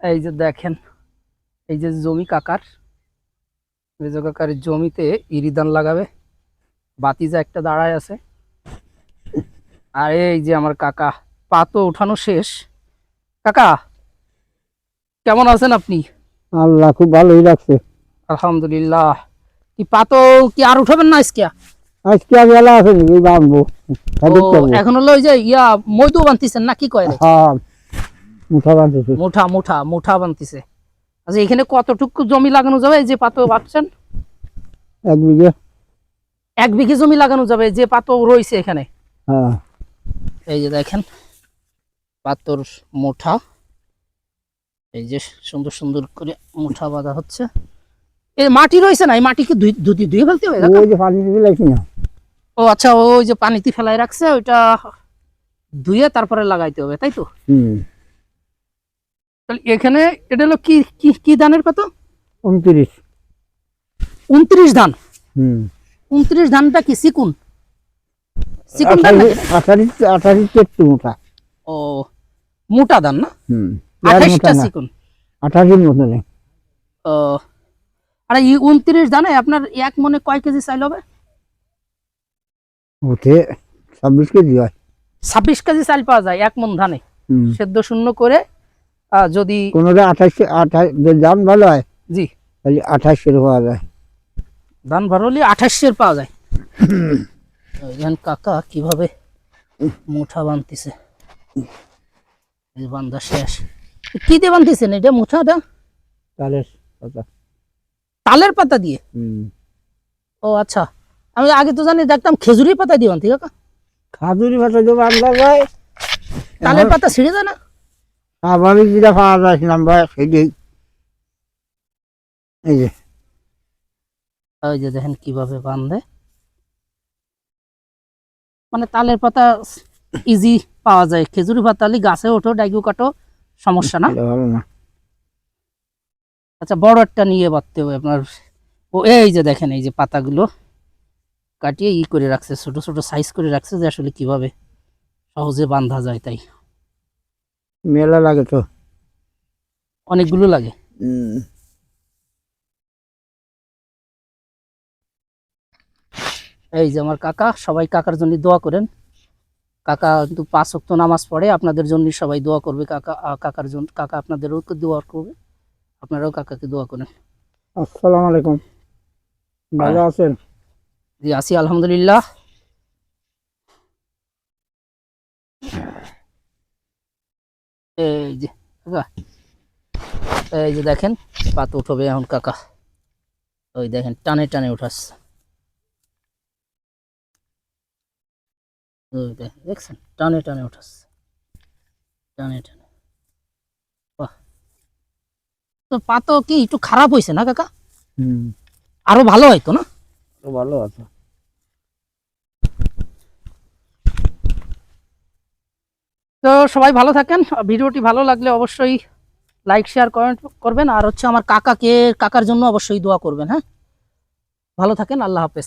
এই যে দেখেন এই যে জমি কাকার মেজো কাকার জমিতে ইরিদান লাগাবে বাতিজা একটা দাঁড়ায় আছে। আর এই যে আমার কাকা পা তো উঠানো শেষ। কাকা কেমন আছেন আপনি? আল্লাহ খুব ভালোই লাগছে। আলহামদুলিল্লাহ। কি পা তো কি আর উঠাবেন না আজকে? আজকে আমি এলা আছে নাকি বাঁধবো। এখন হলো ওই যে ইয়া মৈদু বানতিছেন না কি কয় হ্যাঁ। মুঠা বাঁধতেছি মুঠা মুঠা মুঠা বানতিছে। আচ্ছা এখানে কতটুকু জমি লাগানো যাবে? এই যে পাতো বাঁচছেন এক বিঘে। এক বিঘে জমি লাগানো যাবে যে পাতো রয়েছে এখানে। হ্যাঁ। এই যে দেখেন পাতর মুঠা। এই যে সুন্দর সুন্দর করে মুঠা বাঁধা হচ্ছে। এই মাটি রয়েছে না? এই মাটিকে ধুতি ধুয়ে ফেলতে হবে ওই যে পানি দিতে না। ও আচ্ছা ওই যে পানিতে ফেলাই রাখছে ওইটা ধুয়ে তারপরে লাগাইতে হবে তাই তো? হুম। তাহলে এখানে এটা হলো কি কি কি ধানের পাতো উনত্রিশ। উনত্রিশ ধান? হুম। উনত্রিশ ধানটা কি সিকুন? সিকুন ধান আঠারিশ আঠারিশ তেত্রিশ মুঠা ও মোটা ধান না? হুম। আঠাশটা সিকুন। আঠাশির মতো নেই। ও আর এই উনত্রিশ ধানে আপনার এক মনে কয় কেজি চাইল হবে? ওতে ছাব্বিশ কেজি হয়। ছাব্বিশ কেজি চাল পাওয়া যায় এক মন ধানে। সেদ্ধ শূন্য করে যদি কোনোটা আঠাশ আঠাশ দাম ভালো হয় জি। তাহলে আঠাশের পাওয়া যায়। দাম ভালো হলে আঠাশের পাওয়া যায়। কাকা কীভাবে মুঠা বানতেছে? বান্ধা শেষ। কি দিয়ে বানতেছেন? এটা মুঠাটা? তাহলে কথা তালের পাতা দিয়ে? ও আচ্ছা। আমি আগে তো জানি দেখতাম খেজুরি পাতা দিয়ে বানতে কাকা। খাদুরি ভাষা যে বাংলা যায় তালের পাতা ছিঁড়ে যায় না? স্বাভাবিক যেটা পাওয়া যায় নাম্বার সেটাই এই যে। ওই যে দেখেন কীভাবে বান্ধে মানে তালের পাতা ইজি পাওয়া যায়। খেজুরি পাতা হলে গাছে ওঠো ডাইগু কাটো সমস্যা না। আচ্ছা বড় একটা নিয়ে বাঁধতে হবে আপনার। ও এই যে দেখেন এই যে পাতাগুলো কাটিয়ে ই করে রাখছে ছোট ছোট সাইজ করে রাখছে যে আসলে কীভাবে সহজে বাঁধা যায় তাই। মেলা লাগে তো। অনেকগুলো লাগে? এই যে আমার কাকা সবাই কাকার জন্য দোয়া করেন। কাকা কিন্তু পাঁচ ওয়াক্ত নামাজ পড়ে আপনাদের জন্য সবাই দোয়া করবে কাকা কাকার জন্য কাকা আপনাদেরও দোয়া করবে আপনারাও কাকাকে দোয়া করেন। আসসালামু আলাইকুম। ভালো আছেন? জি আছি আলহামদুলিল্লাহ। এই যে এই যে দেখেন পাত উঠবে এখন কাকা। ওই দেখেন টানে টানে উঠাচ্ছে। ওই দেখেন দেখছেন? টানে টানে উঠাচ্ছে। টানে টানে। বাহ। তো পাতো কি একটু খারাপ হয়েছে না কাকা? হুম। আরও ভালো হয়তো না? ভালো আছে তো সবাই ভালো থাকেন। ভিডিওটি ভালো লাগলে অবশ্যই লাইক শেয়ার কমেন্ট করবেন। আর হচ্ছে আমার কাকাকে, কাকার জন্য অবশ্যই দোয়া করবেন হ্যাঁ? ভালো থাকেন, আল্লাহ হাফেজ।